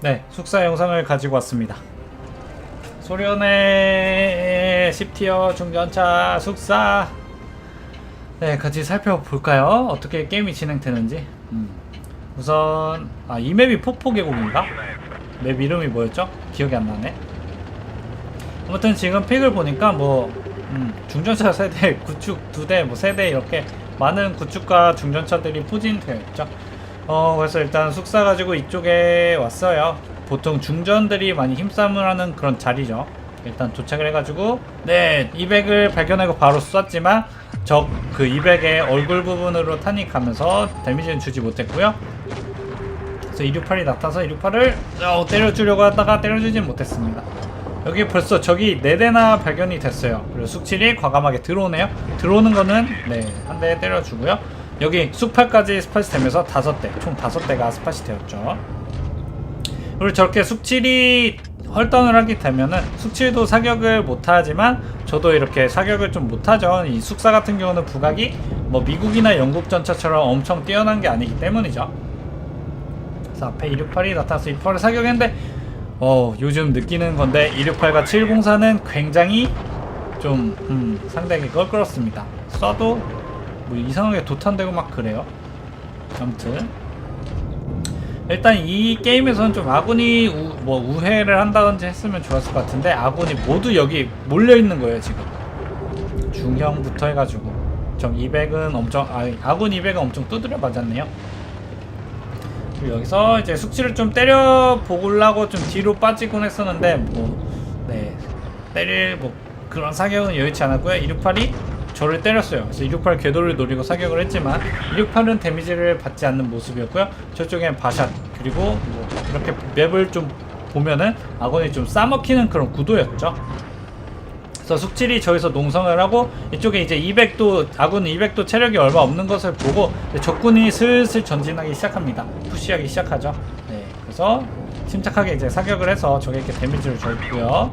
네, 숙사 영상을 가지고 왔습니다. 소련의 10티어 중전차 숙사 네, 같이 살펴볼까요? 어떻게 게임이 진행되는지 음. 우선 아, 이 맵이 폭포 계곡인가? 맵 이름이 뭐였죠? 기억이 안 나네 아무튼 지금 픽을 보니까 뭐 음, 중전차 세대, 구축 두 대, 뭐 세 대 이렇게 많은 구축과 중전차들이 포진되어 있죠. 어 그래서 일단 숙사 가지고 이쪽에 왔어요. 보통 중전들이 많이 힘싸움을 하는 그런 자리죠. 일단 도착을 해가지고 네 200을 발견하고 바로 쐈지만 적 그 200의 얼굴 부분으로 탄이 가면서 데미지는 주지 못했고요. 그래서 268이 나타나서 268을 어, 때려주려고 하다가 때려주진 못했습니다. 여기 벌써 적이 4대나 발견이 됐어요. 그리고 숙칠이 과감하게 들어오네요. 들어오는 거는 네, 한 대 때려주고요. 여기 숙팔까지 스팟이 되면서 5대, 총 5대가 스팟이 되었죠. 그리고 저렇게 숙칠이 헐던을 하게 되면은 숙칠도 사격을 못하지만 저도 이렇게 사격을 좀 못하죠. 이 숙사 같은 경우는 부각이 뭐 미국이나 영국 전차처럼 엄청 뛰어난 게 아니기 때문이죠. 그래서 앞에 268이 나타나서 268을 사격했는데 어 요즘 느끼는 건데 268과 704는 굉장히 좀 음, 상당히 껄끄럽습니다. 쏴도 뭐 이상하게 도탄되고 막 그래요. 아무튼. 일단 이 게임에서는 좀 아군이 우, 뭐 우회를 한다든지 했으면 좋았을 것 같은데 아군이 모두 여기 몰려 있는 거예요 지금. 중형부터 해가지고. 적 200은 엄청 아, 아군 200은 엄청 두드려 맞았네요. 그리고 여기서 이제 숙지를 좀 때려 보려고 좀 뒤로 빠지곤 했었는데 뭐 네. 때릴 뭐 그런 사격은 여의치 않았고요. 268이 저를 때렸어요 그래서 268 궤도를 노리고 사격을 했지만 268은 데미지를 받지 않는 모습이었고요 저쪽엔 바샷 그리고 뭐 이렇게 맵을 좀 보면은 아군이 좀 싸먹히는 그런 구도였죠 그래서 숙질이 저기서 농성을 하고 이쪽에 이제 200도 아군 200도 체력이 얼마 없는 것을 보고 적군이 슬슬 전진하기 시작합니다. 푸시하기 시작하죠. 네, 그래서 침착하게 이제 사격을 해서 적에게 데미지를 줬고요.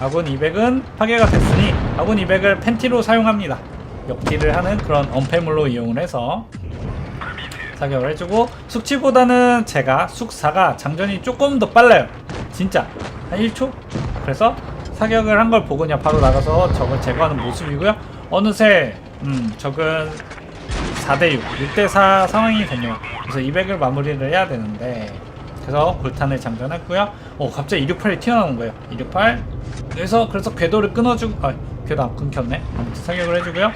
아군 200은 파괴가 됐으니 아군 200을 팬티로 사용합니다. 역딜을 하는 그런 언패물로 이용을 해서 사격을 해주고 숙치보다는 제가 숙사가 장전이 조금 더 빨라요. 진짜 한 1초? 그래서 사격을 한 걸 보고 그냥 바로 나가서 적을 제거하는 모습이고요. 어느새 음, 적은 4대6, 6대4 상황이 됐네요. 그래서 200을 마무리를 해야 되는데 그래서 골탄을 장전했고요. 어 갑자기 268이 튀어나온 거예요. 268 그래서 그래서 궤도를 끊어주고 아 궤도 안 끊겼네. 아무튼 사격을 해주고요.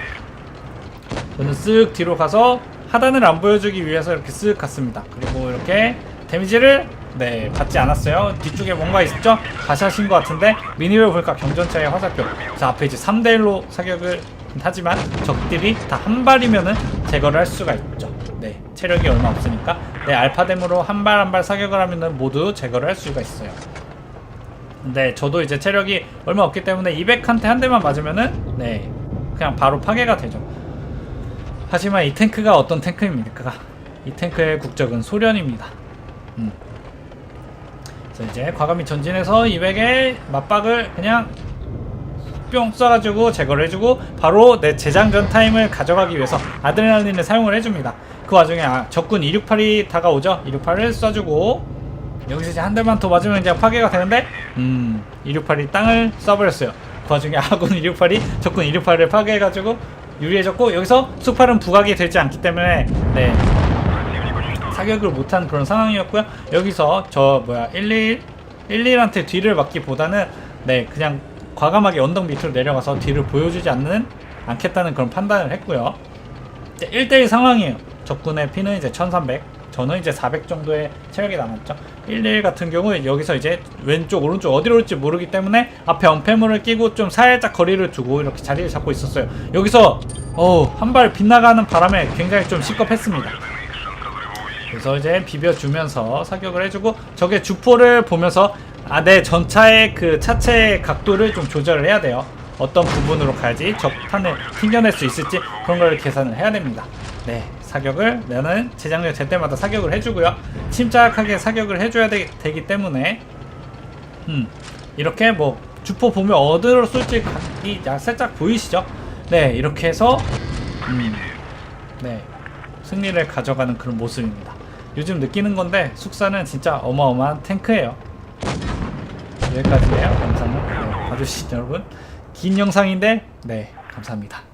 저는 쓱 뒤로 가서 하단을 안 보여주기 위해서 이렇게 쓱 갔습니다. 그리고 이렇게 데미지를 네 받지 않았어요. 뒤쪽에 뭔가 있죠? 가샷인 것 같은데 미니를 보니까 경전차의 화살표. 자 앞에 이제 3대 1로 사격을 하지만 적들이 다 한 발이면은 제거를 할 수가 있죠. 네 체력이 얼마 없으니까 네 알파뎀으로 한 발 한 발 사격을 하면은 모두 제거를 할 수가 있어요. 네, 저도 이제 체력이 얼마 없기 때문에 200한테 한 대만 맞으면은 네 그냥 바로 파괴가 되죠. 하지만 이 탱크가 어떤 탱크입니까? 이 탱크의 국적은 소련입니다. 음. 그래서 이제 과감히 전진해서 200의 맞박을 그냥 뿅 쏴가지고 제거를 해주고 바로 내 재장전 타임을 가져가기 위해서 아드레날린을 사용을 해줍니다. 그 와중에 아, 적군 268이 다가오죠. 268을 쏴주고 여기서 이제 한 대만 더 맞으면 이제 파괴가 되는데 음 268이 땅을 쏴버렸어요. 그 와중에 아군 268이 적군 268을 파괴해가지고 유리해졌고 여기서 수팔은 부각이 되지 않기 때문에 네 사격을 못한 그런 상황이었고요. 여기서 저 뭐야 11 11한테 뒤를 맞기보다는 네 그냥 과감하게 언덕 밑으로 내려가서 뒤를 보여주지 않는 않겠다는 그런 판단을 했고요. 이제 1대1 상황이에요. 적군의 피는 이제 1300, 저는 이제 400 정도의 체력이 남았죠. 1대1 같은 경우에 여기서 이제 왼쪽, 오른쪽 어디로 올지 모르기 때문에 앞에 언패물을 끼고 좀 살짝 거리를 두고 이렇게 자리를 잡고 있었어요. 여기서 한 발 빗나가는 바람에 굉장히 좀 시겁했습니다. 그래서 이제 비벼주면서 사격을 해주고 적의 주포를 보면서 아, 내 전차의 그 차체 각도를 좀 조절을 해야 돼요. 어떤 부분으로 가야지 적 탄을 튕겨낼 수 있을지 그런 걸 계산을 해야 됩니다. 네, 사격을 나는 재장전 될 때마다 사격을 해주고요. 침착하게 사격을 해줘야 되, 기 때문에 음, 이렇게 뭐 주포 보면 어디로 쏠지 각이 야- 살짝 보이시죠? 네, 이렇게 해서 음, 네, 승리를 가져가는 그런 모습입니다. 요즘 느끼는 건데 숙사는 진짜 어마어마한 탱크예요. 여기까지예요. 영상은 네, 봐주신 여러분. 긴 영상인데 네 감사합니다.